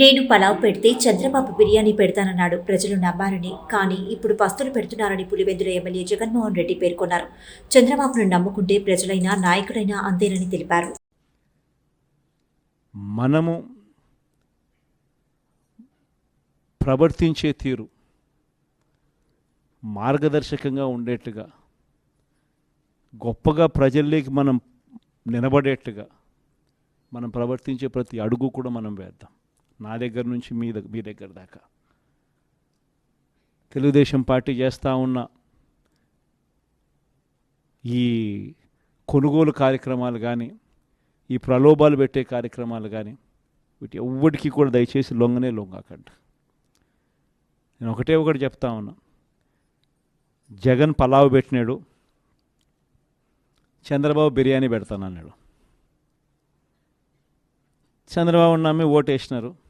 నేను పలావ్ పెడితే చంద్రబాబు బిర్యానీ పెడతానన్నాడు. ప్రజలు నమ్మారని కానీ ఇప్పుడు పస్తులు పెడుతున్నారని పులివెందుల ఎమ్మెల్యే జగన్మోహన్ రెడ్డి పేర్కొన్నారు. చంద్రబాబును నమ్ముకుంటే ప్రజలైనా నాయకుడైనా అంతేనని తెలిపారు. మనము ప్రవర్తించే తీరు మార్గదర్శకంగా ఉండేట్టుగా గొప్పగా ప్రజల్లోకి మనం నిలబడేట్టుగా మనం ప్రవర్తించే ప్రతి అడుగు కూడా మనం వేద్దాం. నా దగ్గర నుంచి మీ మీ దగ్గర దాకా. తెలుగుదేశం పార్టీ చేస్తూ ఉన్న ఈ కొనుగోలు కార్యక్రమాలు కానీ ఈ ప్రలోభాలు పెట్టే కార్యక్రమాలు కానీ వీటి ఎవ్వటికీ కూడా దయచేసి లొంగనే లొంగకండి. నేను ఒకటే ఒకటి చెప్తా ఉన్నా. జగన్ పలావ్ పెట్టినాడు చంద్రబాబు బిర్యానీ పెడతానన్నాడు. చంద్రబాబు నమ్మి ఓటేసినారు.